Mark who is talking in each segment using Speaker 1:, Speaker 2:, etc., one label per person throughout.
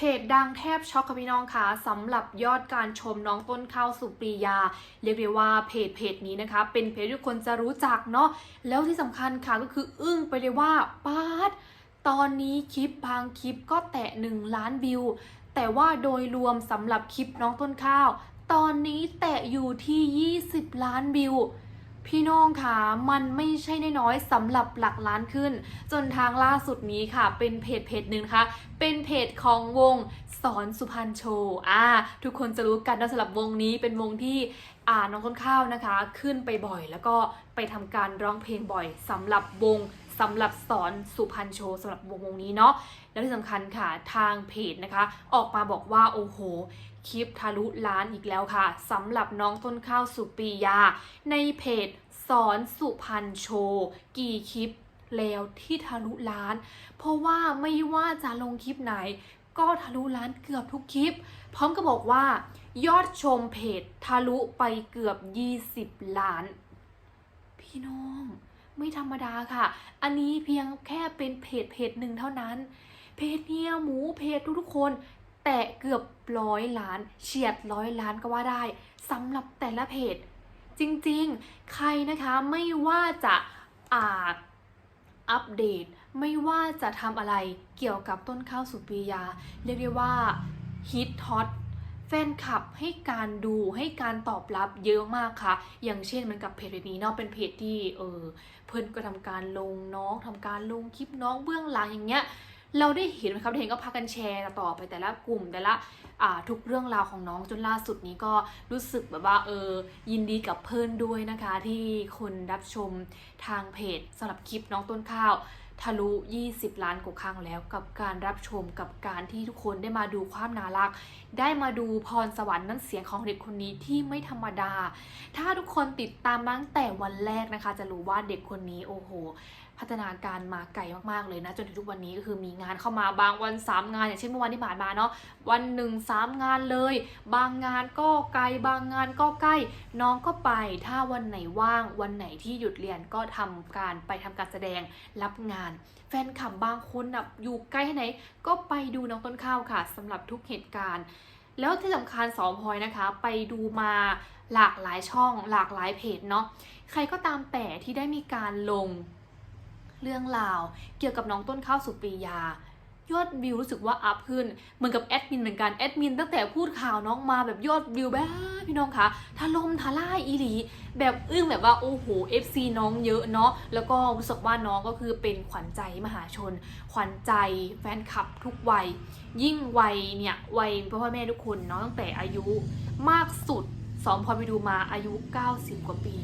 Speaker 1: เพจดังแทบช็อกค่ะพี่น้องค่ะสำหรับยอดการชมน้องต้นข้าวสุปรียา เรียกได้ว่าเพจเพจนี้นะคะ เป็นเพจที่ทุกคนจะรู้จักเนาะแล้วที่สำคัญค่ะก็คืออึ้งไปเลยว่าป๊าดตอนนี้คลิปบางคลิปก็แตะ 1 ล้านวิว แต่ว่าโดยรวมสำหรับคลิปน้องต้นข้าว ตอนนี้แตะอยู่ที่ 20 ล้านวิว พี่น้องค่ะมันไม่ใช่น้อยๆสำหรับหลักล้านขึ้น จนทางล่าสุดนี้ค่ะ เป็นเพจเพจหนึ่งนะคะเป็นเพจของวงสอนสุพรรณโชว์อ่าทุกคนจะรู้กันว่าสำหรับวงนี้เป็นวงที่อ่าน้องต้นข้าวนะคะ ขึ้นไปบ่อย แล้วก็ไปทำการร้องเพลงบ่อยสำหรับวง สำหรับสอนสุพรรณโชว์สำหรับวงวงนี้เนาะแล้วที่สำคัญค่ะทางเพจนะคะ ออกมาบอกว่าโอ้โหคลิปทะลุล้านอีกแล้วค่ะสำหรับน้องต้นข้าวสุปรียา ในเพจสอนสุพรรณโชว์กี่คลิปแล้วที่ทะลุล้าน เพราะว่าไม่ว่าจะลงคลิปไหน ก็ทะลุล้านเกือบทุกคลิป พร้อมกับบอกว่ายอดชมเพจทะลุไปเกือบ 20 ล้าน พี่น้อง ไม่ธรรมดาค่ะ อันนี้เพียงแค่เป็นเพจเพจหนึ่งเท่านั้น เพจเฮียหมูเพจทุกๆคนแตะเกือบร้อยล้านเฉียดร้อยล้านก็ว่าได้สำหรับแต่ละเพจ จริงๆ ใครนะคะไม่ว่าจะอ่าอัปเดต ไม่ว่าจะทำอะไรเกี่ยวกับต้นข้าวสุปียา เรียกได้ว่าฮิตฮอต แฟนคลับให้การดูให้การตอบรับเยอะมากค่ะ อย่างเช่นมันกับเพจนี้เนาะเป็นเพจที่เออเพื่อนก็ทำการลงน้องทำการลงคลิปน้องเบื้องหลังอย่างเงี้ยเราได้เห็นไหมครับเห็นก็พากันแชร์ต่อไปแต่ละกลุ่มแต่ละอ่าทุกเรื่องราวของน้องจนล่าสุดนี้ก็รู้สึกแบบว่าเออยินดีกับเพื่อนด้วยนะคะ ที่คนรับชมทางเพจสำหรับคลิปน้องต้นข้าว ทะลุ 20 ล้านกว่าครั้งแล้วกับการรับชมกับการที่ทุกคนได้มาดูความน่ารัก ได้มาดูพรสวรรค์นั้นเสียงของเด็กคนนี้ที่ไม่ธรรมดา ถ้าทุกคนติดตามตั้งแต่วันแรกนะคะ จะรู้ว่าเด็กคนนี้โอ้โห พัฒนาการมาไกลมากๆเลยนะ จนถึงทุกวันนี้ก็คือมีงานเข้ามาบางวัน 3 งาน อย่างเช่นเมื่อวันที่ผ่านมาเนาะวันหนึ่งสามงานเลย บางงานก็ไกล บางงานก็ใกล้ น้องก็ไปถ้าวันไหนว่างวันไหนที่หยุดเรียนก็ทำการไปทำการแสดงรับงาน แฟนคลับบางคนแบบอยู่ใกล้แค่ไหน ก็ไปดูน้องต้นข้าวค่ะสำหรับทุกเหตุการณ์ แล้วที่สำคัญสองพลอยนะคะ ไปดูมาหลากหลายช่อง หลากหลายเพจเนาะใครก็ตามแต่ที่ได้มีการลง เรื่องราว เกี่ยวกับน้องต้นข้าวสุปรียายอดวิวรู้สึกว่าอัพขึ้นเหมือนกับแอดมินเหมือนกันแอดมินตั้งแต่พูดข่าวน้องมาแบบยอดวิวแบบพี่น้องคะถล่มทะลายอีหลี แบบอึ้งแบบว่าโอ้โห FC น้องเยอะเนาะแล้วก็รู้สึกว่าน้องก็คือเป็นขวัญใจมหาชน ขวัญใจแฟนคลับทุกวัย ยิ่งวัยเนี่ยวัยพ่อแม่ทุกคนเนาะตั้งแต่อายุมากสุดสองพอไปดูมาอายุ 90 กว่าปี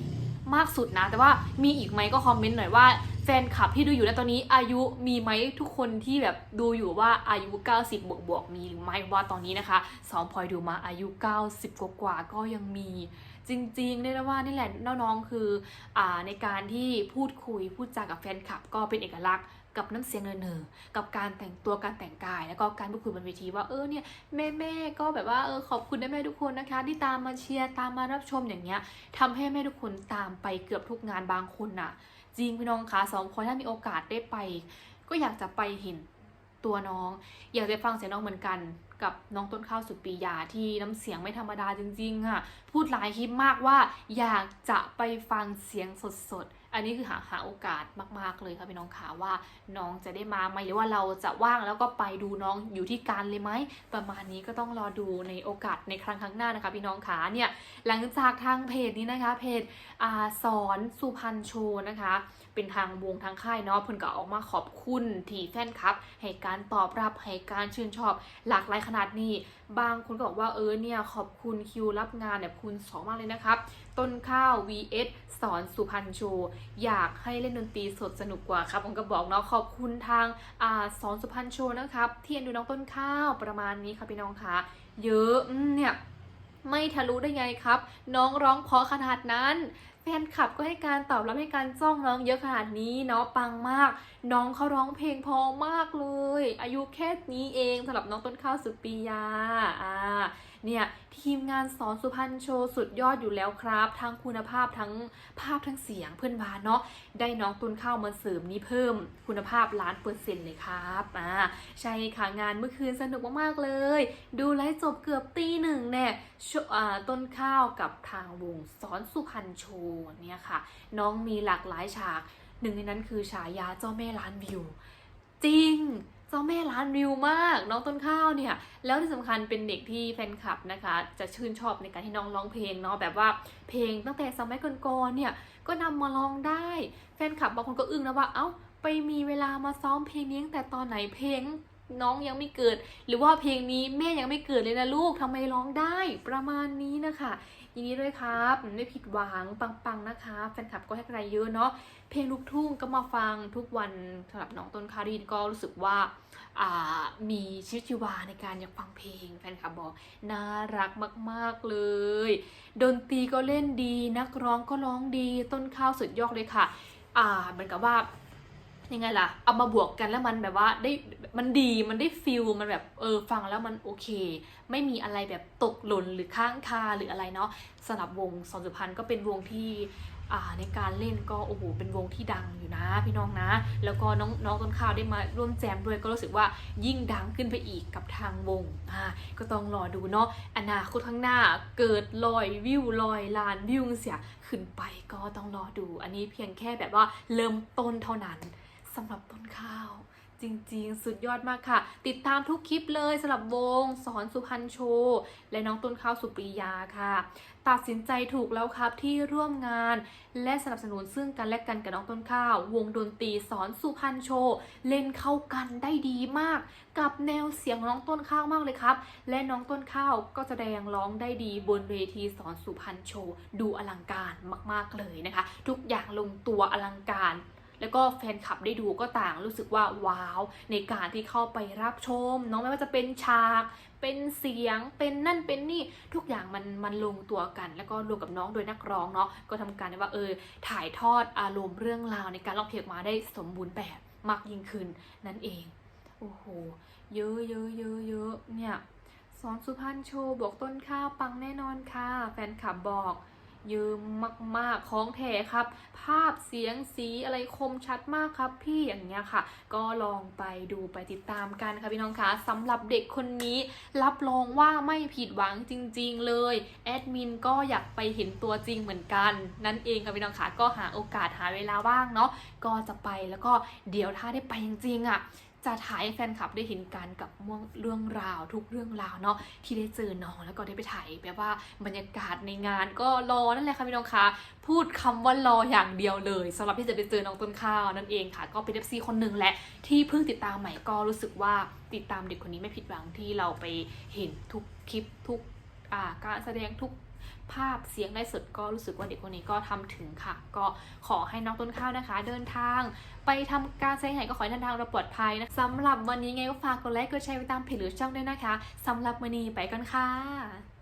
Speaker 1: มากสุดนะ แต่ว่ามีอีกไหมก็คอมเมนต์หน่อยว่า แฟนคลับที่ดูอยู่นะตอนนี้อายุมีไหมทุกคนที่แบบดูอยู่ว่าอายุ 90 บวกบวกมีหรือไม่ว่าตอนนี้นะคะสองพลอยดูมาอายุ 90 กว่ากว่าก็ยังมี จริงๆเรียกได้ว่านี่แหละน้องๆคืออ่าในการที่พูดคุยพูดจากับแฟนคลับก็เป็นเอกลักษณ์ กับน้ำเสียงเนอๆกับการแต่งตัวการแต่งกาย แล้วก็การพูดคุยบนเวทีว่าเออเนี่ยแม่แม่ก็แบบว่าเออขอบคุณแม่ทุกคนนะคะ ที่ตามมาเชียร์ตามมารับชมอย่างเงี้ยทำให้แม่ทุกคนตามไปเกือบทุกงานบางคนน่ะ จริงพี่น้องคะสองคนถ้ามีโอกาสได้ไป ก็อยากจะไปเห็นตัวน้อง อยากจะฟังเสียงน้องเหมือนกันกับน้องต้นข้าวสุดปียาที่น้ำเสียงไม่ธรรมดาจริงๆค่ะ พูดหลายคลิปมากว่าอยากจะไปฟังเสียงสดๆ อันนี้คือหาหาโอกาสมาก ๆ เลยค่ะพี่น้องขาว่าน้องจะได้มาไหมหรือว่าเราจะว่างแล้วก็ไปดูน้องอยู่ที่การเลยไหมประมาณนี้ก็ต้องรอดูในโอกาสในครั้งข้างหน้านะคะ พี่น้องขาเนี่ยหลังจากทางเพจนี้นะคะเพจอาสอนสุพรรณโชว์นะคะ เป็นทางวงทางค่ายเนาะเพิ่นก็ออกมาขอบคุณที่แฟนคลับ ให้การตอบรับให้การชื่นชอบหลากหลายขนาดนี้บางคนก็บอกว่าเออเนี่ยขอบคุณคิวรับงานเนี่ยคุณสองมากเลยนะครับต้นข้าว vs สอนสุพรรณโชว์อยากให้เล่นดนตรีสดสนุกกว่าครับผมก็บอกเนาะขอบคุณทางอาสอนสุพรรณโชว์นะครับที่เอ็นดูน้องต้นข้าวประมาณนี้ค่ะพี่น้องคะเยอะเนี่ยไม่ทะลุได้ไงครับ น้องร้องเพราะขนาดนั้นแฟนคลับก็ให้การตอบรับให้การจ้องน้องเยอะขนาดนี้เนาะปังมาก น้องเขาร้องเพลงพอมากเลย อายุแค่นี้เองสำหรับน้องต้นข้าวสุปียาอ่า เนี่ยทีมงานสอนสุพรรณโชว์สุดยอดอยู่แล้วครับ ทั้งคุณภาพทั้งภาพทั้งเสียงเพื่อนบานเนาะได้น้องต้นข้าวมาเสริมนี้เพิ่มคุณภาพล้านเปอร์เซ็นต์เลยครับอ่าใช่ค่ะงานเมื่อคืนสนุกมากๆเลย ดูไลฟ์จบเกือบตีหนึ่งเนี่ยชอ่าต้นข้าวกับทางวงสอนสุพรรณโชว์เนี่ยค่ะ น้องมีหลากหลายฉากหนึ่งในนั้นคือฉายาเจ้าแม่ล้านวิว จริง เจ้าแม่ล้านวิวมาก น้องต้นข้าวเนี่ย แล้วที่สำคัญเป็นเด็กที่แฟนคลับนะคะ จะชื่นชอบในการที่น้องร้องเพลงเนาะแบบว่าเพลงตั้งแต่สมัยก่อนๆเนี่ยก็นำมาร้องได้ แฟนคลับบางคนก็อึ้งนะว่าเอ้าไปมีเวลามาซ้อมเพลงนี้ตั้งแต่ตอนไหนเพลง น้องยังไม่เกิด หรือว่าเพลงนี้แม่ยังไม่เกิดเลยนะลูกทำไมร้องได้ประมาณนี้นะคะยินดีด้วยครับไม่ผิดหวังปังๆนะคะแฟนคลับก็ให้กระไรเยอะเนาะเพลงลูกทุ่งก็มาฟังทุกวันสำหรับน้องต้นคารินก็รู้สึกว่าามีชีวิตชีวาในการอยากฟังเพลงแฟนคลับบอกน่ารักมากๆเลย ดนตรีก็เล่นดี นักร้องก็ร้องดีต้นข้าวสุดยอดเลยค่ะอ่าเหมือนกับว่า ยังไงล่ะ เอามาบวกกันแล้วมันแบบว่าได้มันดีมันได้ฟิลมันแบบเออฟังแล้วมันโอเค ไม่มีอะไรแบบตกหล่นหรือค้างคาหรืออะไรเนาะสำหรับวงสอนสุพรรณก็เป็นวงที่อ่าในการเล่นก็โอ้โหเป็นวงที่ดังอยู่นะพี่น้องนะ แล้วก็น้องน้องต้นข้าวได้มาร่วมแจมด้วยก็รู้สึกว่ายิ่งดังขึ้นไปอีกกับทางวงอ่าก็ต้องรอดูเนาะอนาคตข้างหน้าเกิดลอยวิวลอยลานวิวเสียขึ้นไปก็ต้องรอดู อันนี้เพียงแค่แบบว่าเริ่มต้นเท่านั้น สำหรับต้นข้าว จริงๆ สุดยอดมากค่ะ ติดตามทุกคลิปเลยสำหรับวงสอนสุพรรณโชว์และน้องต้นข้าวสุปรียาค่ะ ตัดสินใจถูกแล้วครับที่ร่วมงาน และสนับสนุนซึ่งกันและกันกับน้องต้นข้าว วงดนตรีสอนสุพรรณโชว์เล่นเข้ากันได้ดีมาก กับแนวเสียงของน้องต้นข้าวมากเลยครับ และน้องต้นข้าวก็แสดงร้องได้ดีบนเวทีสอนสุพรรณโชว์ดูอลังการมาก ๆเลยนะคะ ทุกอย่างลงตัวอลังการ แล้วก็แฟนคลับได้ดูก็ต่างรู้สึกว่าว้าว ในการที่เข้าไปรับชมน้องไม่ว่าจะเป็นฉาก เป็นเสียงเป็นนั่นเป็นนี่ทุกอย่างมันมันลงตัวกัน แล้วก็รวมกับน้องโดยนักร้องเนาะก็ทำการว่าเออถ่ายทอดอารมณ์เรื่องราวในการร้องเพลงมาได้สมบูรณ์แบบมากยิ่งขึ้นนั่นเองโอ้โหเยอะเยอะเยอะเยอะเนี่ยสอนสุพรรณโชว์บอกต้นข้าวปังแน่นอนค่ะ แฟนคลับบอก ยอะมากๆ ของแท้ครับ ภาพเสียงสีอะไรคมชัดมากครับ พี่อย่างเงี้ยค่ะ ก็ลองไปดูไปติดตามกันค่ะพี่น้องคะสำหรับเด็กคนนี้ รับรองว่าไม่ผิดหวังจริง ๆ เลย แอดมินก็อยากไปเห็นตัวจริงเหมือนกัน นั่นเองค่ะพี่น้องคะก็หาโอกาสหาเวลาว่างเนาะก็จะไปแล้วก็เดี๋ยวถ้าได้ไปจริงๆอะ จะถ่ายให้แฟนคลับได้เห็นกันกับเรื่องราวทุกเรื่องราวเนาะที่ได้เจอน้องแล้วก็ได้ไปถ่ายแบบว่าบรรยากาศในงานก็รอนั่นแหละค่ะพี่น้องคะพูดคำว่ารออย่างเดียวเลยสำหรับที่จะไปเจอน้องต้นข้าวนั่นเองค่ะ ก็เป็นเอฟซีคนหนึ่งแหละที่เพิ่งติดตามใหม่ก็รู้สึกว่าติดตามเด็กคนนี้ไม่ผิดหวังที่เราไปเห็นทุกคลิปทุก การแสดงทุกภาพเสียงได้สดก็รู้สึกว่าเด็กคนนี้ก็ทำถึงค่ะ ก็ขอให้น้องต้นข้าวนะคะ เดินทาง ไปทำการแสดงไหนก็ขอให้เดินทางเราปลอดภัยนะสำหรับวันนี้ไงก็ฝากกดไลค์กดแชร์ไปตามเพจหรือช่องด้วยนะคะสำหรับวันนี้ไปกันค่ะ